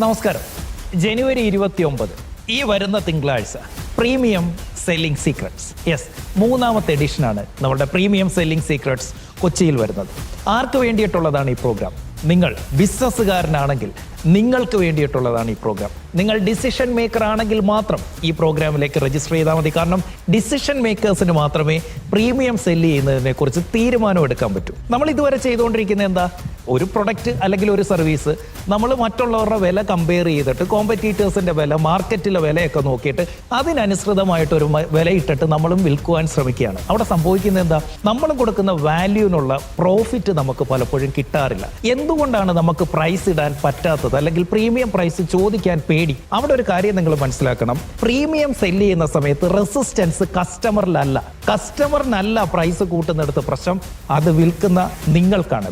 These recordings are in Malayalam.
നമസ്കാരം. ജനുവരി ഇരുപത്തി ഒമ്പത് ഈ വരുന്ന തിങ്കളാഴ്ച പ്രീമിയം സെല്ലിംഗ് സീക്രട്സ്. യെസ് മൂന്നാമത്തെ എഡിഷനാണ് നമ്മുടെ പ്രീമിയം സെല്ലിംഗ് സീക്രട്സ് കൊച്ചിയിൽ വരുന്നത്. ആർക്ക് വേണ്ടിയിട്ടുള്ളതാണ് ഈ പ്രോഗ്രാം? നിങ്ങൾ ബിസിനസ്സുകാരനാണെങ്കിൽ നിങ്ങൾക്ക് വേണ്ടിയിട്ടുള്ളതാണ് ഈ പ്രോഗ്രാം. നിങ്ങൾ ഡിസിഷൻ മേക്കർ ആണെങ്കിൽ മാത്രം ഈ പ്രോഗ്രാമിലേക്ക് രജിസ്റ്റർ ചെയ്താൽ മതി. കാരണം ഡിസിഷൻ മേക്കേഴ്സിന് മാത്രമേ പ്രീമിയം സെല്ല് ചെയ്യുന്നതിനെ കുറിച്ച് തീരുമാനം എടുക്കാൻ പറ്റൂ. നമ്മൾ ഇതുവരെ ചെയ്തുകൊണ്ടിരിക്കുന്നത് എന്താ? ഒരു പ്രൊഡക്റ്റ് അല്ലെങ്കിൽ ഒരു സർവീസ് നമ്മൾ മറ്റുള്ളവരുടെ വില കമ്പയർ ചെയ്തിട്ട് കോമ്പറ്റീറ്റേഴ്സിന്റെ വില മാർക്കറ്റിലെ വിലയൊക്കെ നോക്കിയിട്ട് അതിനനുസൃതമായിട്ടൊരു വില ഇട്ടിട്ട് നമ്മളും വിൽക്കുവാൻ ശ്രമിക്കുകയാണ്. അവിടെ സംഭവിക്കുന്നത് എന്താ? നമ്മൾ കൊടുക്കുന്ന വാല്യൂവിനുള്ള പ്രോഫിറ്റ് നമുക്ക് പലപ്പോഴും കിട്ടാറില്ല. എന്തുകൊണ്ടാണ് നമുക്ക് പ്രൈസ് ഇടാൻ പറ്റാത്തത്? അല്ലെങ്കിൽ പ്രീമിയം പ്രൈസ് ചോദിക്കാൻ പേടി? അവിടെ ഒരു കാര്യം നിങ്ങൾ മനസ്സിലാക്കണം. പ്രീമിയം സെല്ല് ചെയ്യുന്ന സമയത്ത് റെസിസ്റ്റൻസ് കസ്റ്റമറിലല്ല കസ്റ്റമറിനല്ല പ്രൈസ് കൂട്ടുന്നിടത്ത് പ്രശ്നം അത് വിൽക്കുന്ന നിങ്ങൾക്കാണ്.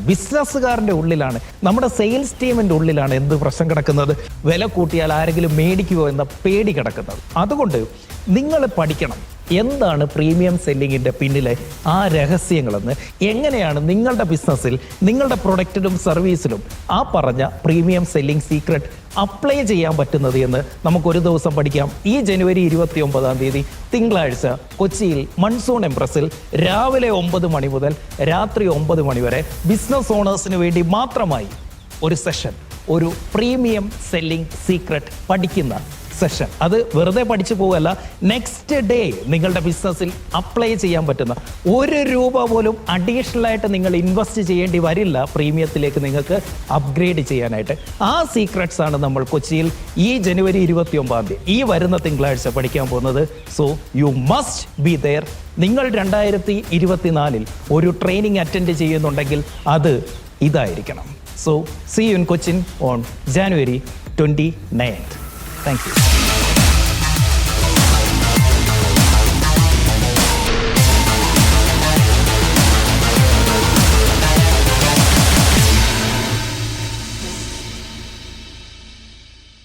ബിസിനസ്സുകാരന്റെ ഉള്ളിലാണ്. നമ്മുടെ സെയിൽസ് ടീമിന്റെ ഉള്ളിലാണ് എന്ത് പ്രശ്നം കിടക്കുന്നത്? വില കൂട്ടിയാൽ ആരെങ്കിലും മേടിക്കുമോ എന്ന പേടി കിടക്കുന്നത്. അതുകൊണ്ട് നിങ്ങൾ പഠിക്കണം. എന്താണ് പ്രീമിയം സെല്ലിങ്ങിന്റെ പിന്നിലെ ആ രഹസ്യങ്ങളെന്ന്? എങ്ങനെയാണ് നിങ്ങളുടെ ബിസിനസ്സിൽ നിങ്ങളുടെ പ്രൊഡക്റ്റിലും സർവീസിലും ആ പറഞ്ഞ പ്രീമിയം സെല്ലിംഗ് സീക്രട്ട് അപ്ലൈ ചെയ്യാൻ പറ്റുന്നത് എന്ന് നമുക്കൊരു ദിവസം പഠിക്കാം. ഈ ജനുവരി ഇരുപത്തി ഒമ്പതാം തീയതി തിങ്കളാഴ്ച കൊച്ചിയിൽ മൺസൂൺ എംപ്രസിൽ രാവിലെ ഒമ്പത് മണി മുതൽ രാത്രി ഒമ്പത് മണി വരെ ബിസിനസ് ഓണേഴ്സിന് വേണ്ടി മാത്രമായി ഒരു സെഷൻ ഒരു പ്രീമിയം സെല്ലിംഗ് സീക്രട്ട് പഠിക്കുന്ന സെഷൻ അത് വെറുതെ പഠിച്ചു പോവല്ല നെക്സ്റ്റ് ഡേ നിങ്ങളുടെ ബിസിനസ്സിൽ അപ്ലൈ ചെയ്യാൻ പറ്റുന്ന ഒരു രൂപ പോലും അഡീഷണൽ ആയിട്ട് നിങ്ങൾ ഇൻവെസ്റ്റ് ചെയ്യേണ്ടി വരില്ല പ്രീമിയത്തിലേക്ക് നിങ്ങൾക്ക് അപ്ഗ്രേഡ് ചെയ്യാനായിട്ട്. ആ സീക്രട്സ് ആണ് നമ്മൾ കൊച്ചിയിൽ ഈ ജനുവരി ഇരുപത്തി ഒമ്പതാം തീയതി ഈ വരുന്ന തിങ്കളാഴ്ച പഠിക്കാൻ പോകുന്നത്. So you must be there നിങ്ങൾ രണ്ടായിരത്തി ഇരുപത്തിനാലിൽ ഒരു ട്രെയിനിങ് അറ്റൻഡ് ചെയ്യുന്നുണ്ടെങ്കിൽ അത് ഇതായിരിക്കണം. So see you in Cochin on January twenty ninth thank you